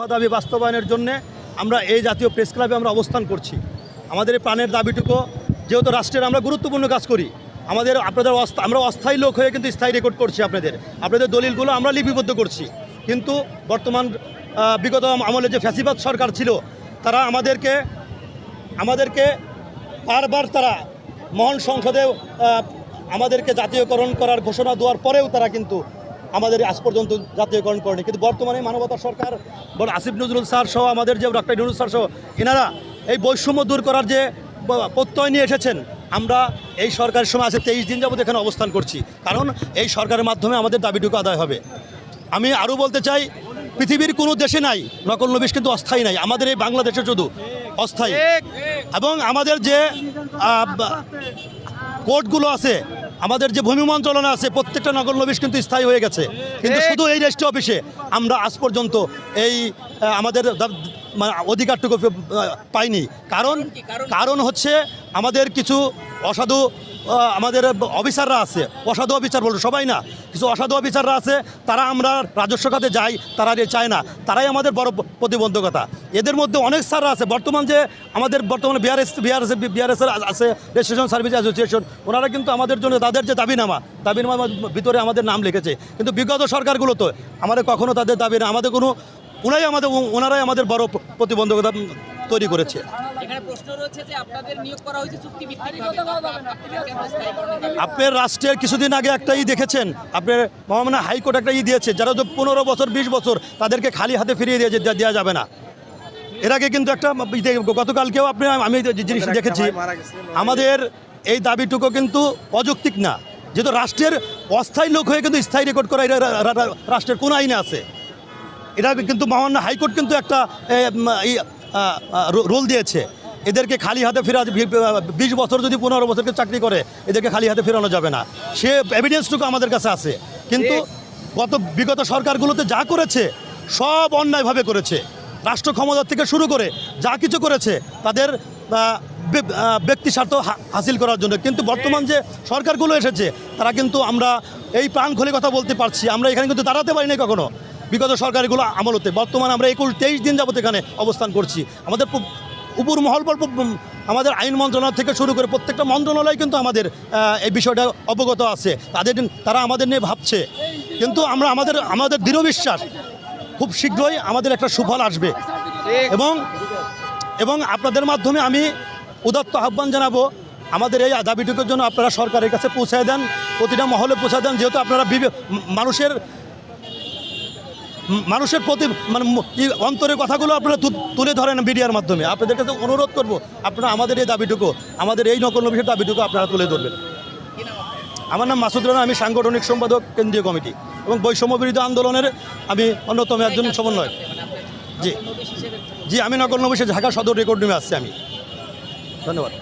দফা দাবি বাস্তবায়নের জন্য আমরা এই জাতীয় প্রেস ক্লাবে আমরা অবস্থান করছি। আমাদের এই প্রাণের দাবিটুকু যেহেতু রাষ্ট্রের আমরা গুরুত্বপূর্ণ কাজ করি, আমাদের আপনাদের আমরা অস্থায়ী লোক হয়ে কিন্তু স্থায়ী রেকর্ড করছি আপনাদের। আপনাদের দলিলগুলো আমরা লিপিবদ্ধ করছি। কিন্তু বর্তমান বিগত আমলে যে ফ্যাসিবাদ সরকার ছিল, তারা আমাদেরকে আমাদেরকে বারবার তারা মহান সংসদে আমাদেরকে জাতীয়করণ করার ঘোষণা দেওয়ার পরেও তারা কিন্তু আমাদের আজ পর্যন্ত জাতীয়করণ করেনি। কিন্তু বর্তমানে মানবতা সরকার বড় আসিফ নজরুল স্যার সহ আমাদের যে ডক্টর ইউনুস স্যার সহ এনারা এই বৈষম্য দূর করার যে প্রত্যয় নিয়ে এসেছেন আমরা এই সরকারের সময় আছে তেইশ দিন যাবত এখানে অবস্থান করছি। কারণ এই সরকারের মাধ্যমে আমাদের দাবিটুকু আদায় হবে। আমি আরও বলতে চাই পৃথিবীর কোনো দেশে নাই নকল নবিশ কিন্তু অস্থায়ী নাই। আমাদের এই বাংলাদেশে শুধু অস্থায়ী। এবং আমাদের যে কোর্টগুলো আছে আমাদের যে ভূমি মন্ত্রণালয় আছে প্রত্যেকটা নগর নবিশ কিন্তু স্থায়ী হয়ে গেছে। কিন্তু শুধু এই রেস্ট অফিসে আমরা আজ পর্যন্ত এই আমাদের মানে অধিকারটুকু পাইনি। কারণ কারণ হচ্ছে আমাদের কিছু অসাধু আমাদের অফিসাররা আছে, অসাধু অফিসার বলব সবাই না, কিছু অসাধু অফিসাররা আছে, তারা আমরা রাজস্ব খাতে যাই, তারা যে চায় না, তারাই আমাদের বড় প্রতিবন্ধকতা। এদের মধ্যে অনেক স্যাররা আছে, বর্তমান যে আমাদের বর্তমানে বিআরএস বিআরএস বিআরএস আছে রেজিস্ট্রেশন সার্ভিস অ্যাসোসিয়েশন ওনারা কিন্তু আমাদের জন্য তাদের যে দাবিনামা দাবিনামার ভিতরে আমাদের নাম লিখেছে। কিন্তু বিগত সরকারগুলো তো, আমাদের কখনো তাদের দাবি না, আমাদের কোনো ওনাই আমাদের, ওনারাই আমাদের বড় প্রতিবন্ধকতা তৈরি করেছে। আপনারা রাষ্ট্রের কিছুদিন আগে একটা ই দেখেছেন আপনার মহামান্য হাইকোর্ট একটা ই দিয়েছে যারা তো পনেরো বছর বিশ বছর তাদেরকে খালি হাতে ফিরিয়ে দিয়ে দেওয়া যাবে না। এর আগে কিন্তু একটা গতকালকেও আপনি আমি জিনিস দেখেছি আমাদের এই দাবিটুকু কিন্তু অযৌক্তিক না। যেহেতু রাষ্ট্রের অস্থায়ী লোক হয়ে কিন্তু স্থায়ী রেকর্ড করা এটা রাষ্ট্রের কোন আইনে আছে। এটা কিন্তু মহামান্য হাইকোর্ট কিন্তু একটা রুল দিয়েছে। এদেরকে খালি হাতে ফেরা বিশ বছর যদি পনেরো বছরকে চাকরি করে, এদেরকে খালি হাতে ফেরানো যাবে না। সে এভিডেন্সটুকু আমাদের কাছে আছে। কিন্তু গত বিগত সরকারগুলোতে যা করেছে, সব অন্যায়ভাবে করেছে। রাষ্ট্র ক্ষমতা থেকে শুরু করে যা কিছু করেছে, তাদের ব্যক্তি স্বার্থ হাসিল করার জন্য। কিন্তু বর্তমান যে সরকারগুলো এসেছে, তারা কিন্তু আমরা এই প্রাণ খুলে কথা বলতে পারছি। আমরা এখানে কিন্তু দাঁড়াতে পারিনি কখনো। বিগত সরকারগুলো আমলতে, বর্তমানে আমরা একুশ, তেইশ দিন যাবত এখানে অবস্থান করছি। আমাদের উপর মহল আমাদের আইন মন্ত্রণালয় থেকে শুরু করে প্রত্যেকটা মন্ত্রণালয় কিন্তু আমাদের এই বিষয়টা অবগত আছে। তাদের তারা আমাদের নিয়ে ভাবছে। কিন্তু আমরা আমাদের আমাদের দৃঢ় বিশ্বাস, খুব শীঘ্রই আমাদের একটা সুফল আসবে। এবং এবং আপনাদের মাধ্যমে আমি উদাত্ত আহ্বান জানাব, আমাদের এই দাবিটুকুর জন্য আপনারা সরকারের কাছে পৌঁছায় দেন, প্রতিটা মহলে পৌঁছায় দেন, যেহেতু আপনারা মানুষের মানুষের প্রতি মানে অন্তরের কথাগুলো আপনারা তুলে ধরেন মিডিয়ার মাধ্যমে। আপনাদের কাছে অনুরোধ করব, আপনারা আমাদের এই দাবিটুকু, আমাদের এই নকল নবিশের দাবিটুকু আপনারা তুলে ধরবেন। আমার নাম মাসুদ রানা, আমি সাংগঠনিক সম্পাদক, কেন্দ্রীয় কমিটি এবং বৈষম্য বিরোধী আন্দোলনের আমি অন্যতম একজন সমন্বয় জি। জি, আমি নকল নবিশে ঢাকা সদর রেকর্ড নিয়ে আসছি আমি। ধন্যবাদ।